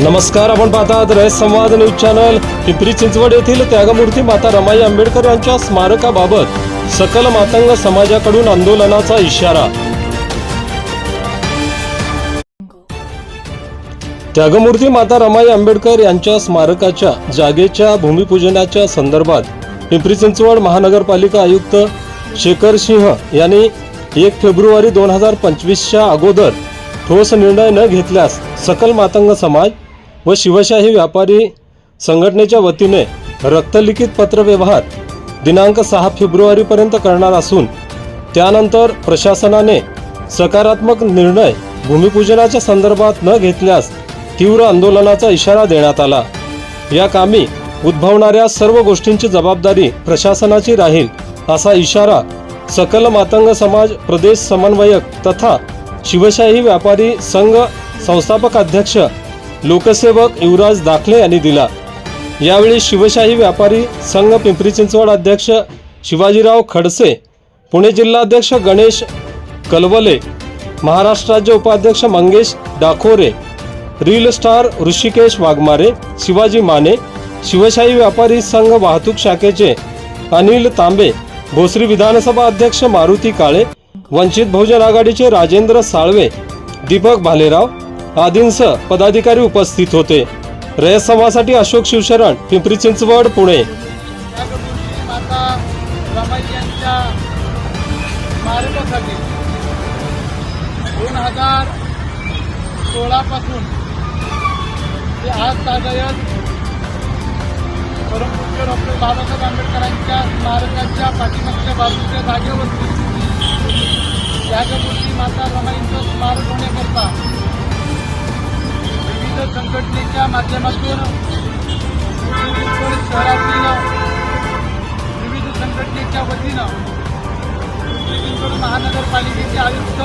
नमस्कार आपण पाहतात रयत संवाद न्यूज चॅनल. पिंपरी चिंचवड येथील त्यागमूर्ती माता रमाई आंबेडकर यांच्या स्मारकाबाबत सकल मातंग समाजाकडून आंदोलनाचा इशारा. त्यागमूर्ती माता रमाई आंबेडकर यांच्या स्मारकाच्या जागेच्या भूमिपूजनाच्या संदर्भात पिंपरी चिंचवड महानगरपालिका आयुक्त शेखर सिंह यांनी एक फेब्रुवारी दोन हजार पंचवीसच्या अगोदर ठोस निर्णय न घेतल्यास सकल मातंग समाज व शिवशाही व्यापारी संघटनेच्या वतीने रक्तलिखित पत्रव्यवहार दिनांक सहा फेब्रुवारीपर्यंत करणार असून त्यानंतर प्रशासनाने सकारात्मक निर्णय भूमिपूजनाच्या संदर्भात न घेतल्यास तीव्र आंदोलनाचा इशारा देण्यात आला. या कामी उद्भवणाऱ्या सर्व गोष्टींची जबाबदारी प्रशासनाची राहील असा इशारा सकल मातंग समाज प्रदेश समन्वयक तथा शिवशाही व्यापारी संघ संस्थापक अध्यक्ष लोकसेवक युवराज दाखले यांनी दिला. यावेळी शिवशाही व्यापारी संघ पिंपरी चिंचवड अध्यक्ष शिवाजीराव खडसे पुणे जिल्हाध्यक्ष गणेश कलवले महाराष्ट्र राज्य उपाध्यक्ष मंगेश डाखोरे रील स्टार ऋषिकेश वाघमारे शिवाजी माने शिवशाही व्यापारी संघ वाहतूक शाखेचे अनिल तांबे भोसरी विधानसभा अध्यक्ष मारुती काळे वंचित बहुजन आघाडीचे राजेंद्र साळवे दीपक भालेराव आदींसह पदाधिकारी उपस्थित होते. रयत समासाठी अशोक शिवशरण पिंपरी चिंचवड पुणे. माता यांच्या दोन हजार सोळापासून ते आज तागायत परमपूज्य डॉक्टर बाबासाहेब आंबेडकरांच्या स्मारकाच्या पाठीमागच्या बाजूच्या जागेवरती त्यागमूर्ती माता रमाईंचं स्मारक होण्याकरता संघटनेच्या माध्यमातून चिंचवड शहरातील विविध संघटनेच्या वतीनं चिंचवड महानगरपालिकेचे आयुक्त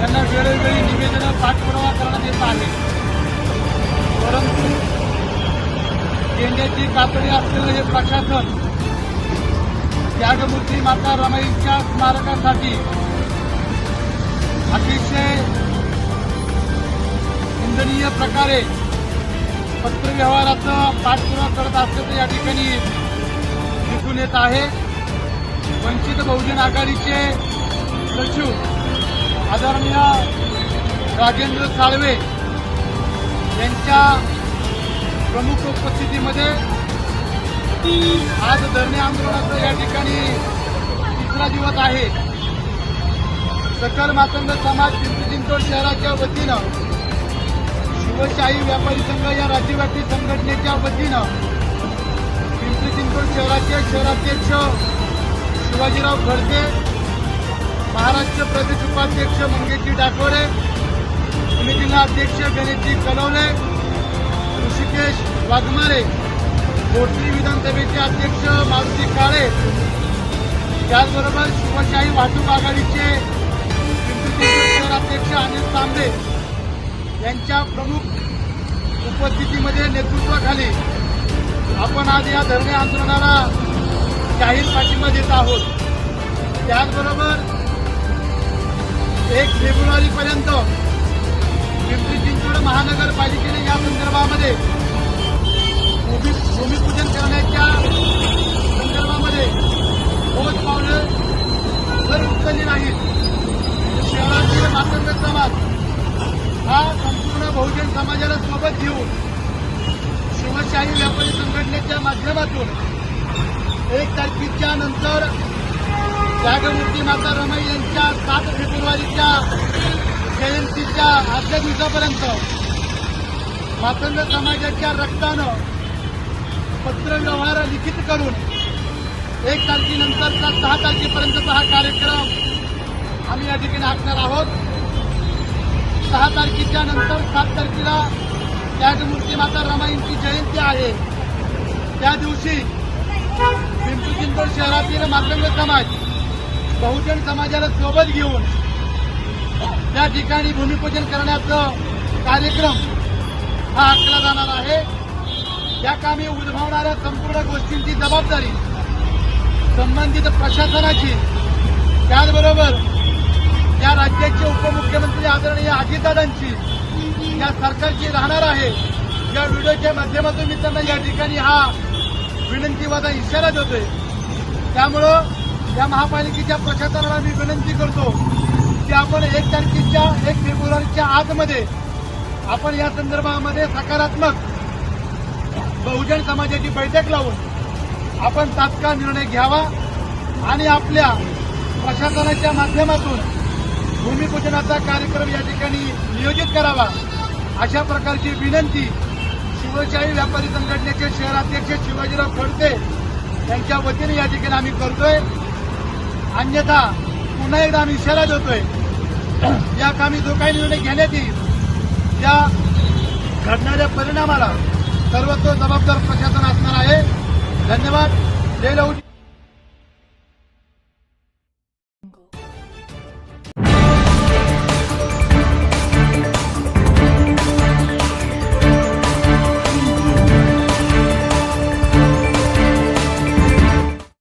यांना वेळोवेळी निवेदनं पाठपुरावा करण्यात येत आहे. परंतु गेंड्याची कातडी असलेलं हे प्रशासन त्यागमूर्ती माता रमाईच्या स्मारकासाठी अतिशय निंदनीय प्रकारे पत्रव्यवहाराचा पाठपुरा करत असल्याचं या ठिकाणी दिसून येत आहे. वंचित बहुजन आघाडीचे सचिव आदरणीय राजेंद्र साळवे यांच्या प्रमुख उपस्थितीमध्ये आज धरणे आंदोलनाचं या ठिकाणी तिसरा दिवस आहे. सकल मातंग समाज पिंपरी चिंचवड शहराच्या वतीनं शिवशाही व्यापारी संघ या राज्यव्यापी संघटनेच्या वतीनं पिंपरी चिंचवड शहराचे शहराध्यक्ष शिवाजीराव खडसे महाराष्ट्र प्रदेश उपाध्यक्ष मंगेशजी डाकोरे समितीला अध्यक्ष गणेशजी कलवले ऋषिकेश वाघमारे कोटली विधानसभेचे अध्यक्ष मारुती काळे त्याचबरोबर शिवशाही वाहतूक आघाडीचे पिंपरी चिंचवड शहराध्यक्ष अनिल तांबे यांच्या प्रमुख उपस्थितीमध्ये नेतृत्वाखाली आपण आज या धरणे आंदोलनाला जाहीर पाठिंबा देत आहोत. त्याचबरोबर एक फेब्रुवारीपर्यंत पिंपरी चिंचवड महानगरपालिकेने या संदर्भामध्ये भूमिपूजन करण्याच्या संदर्भामध्ये ठोस पावलं जर उचलली नाहीत. शहरातील मातंग समाज हा संपूर्ण बहुजन समाजाला सोबत घेऊन शिवशाही व्यापारी संघटनेच्या माध्यमातून एक तारखेच्या नंतर जागमूर्ती माता रमाई यांच्या सात फेब्रुवारीच्या जयंतीच्या आजच्या दिवसापर्यंत स्वातंत्र्य समाजाच्या रक्तानं पत्रव्यवहार लिखित करून एक तारखेनंतरचा सहा तारखेपर्यंतचा हा कार्यक्रम आम्ही या ठिकाणी आखणार आहोत. सहा तारखेच्या नंतर सात तारखेला त्यागमूर्ती माता रमाईंची जयंती आहे. त्या दिवशी पिंपरी चिंचवड शहरातील मातंग समाज बहुजन समाजाला सोबत घेऊन त्या ठिकाणी भूमिपूजन करण्याचा कार्यक्रम हा आखला जाणार आहे. या कामी उद्भवणाऱ्या संपूर्ण गोष्टींची जबाबदारी संबंधित प्रशासनाची. त्याचबरोबर उपमुख्यमंत्री आदरणीय अजितदादांची या सरकारची राहणार आहे. या व्हिडिओच्या माध्यमातून मी त्यांना या ठिकाणी हा विनंतीवादा इशारा देतोय. त्यामुळं या महापालिकेच्या प्रशासनाला मी विनंती करतो की आपण एक तारखेच्या एक फेब्रुवारीच्या आतमध्ये आपण या संदर्भामध्ये सकारात्मक बहुजन समाजाची बैठक लावून आपण तात्काळ निर्णय घ्यावा आणि आपल्या प्रशासनाच्या माध्यमातून भूमिपूजनाचा कार्यक्रम या ठिकाणी नियोजित करावा. अशा प्रकारची विनंती शिवशाही व्यापारी संघटनेचे शहराध्यक्ष शिवाजीराव खडसे यांच्या वतीने या ठिकाणी आम्ही करतोय. अन्यथा पुन्हा एकदा आम्ही इशारा देतोय. या कामी जो काही निर्णय घेण्यात येईल त्या घडणाऱ्या परिणामाला सर्वत्र जबाबदार प्रशासन असणार आहे. धन्यवाद. जय लहू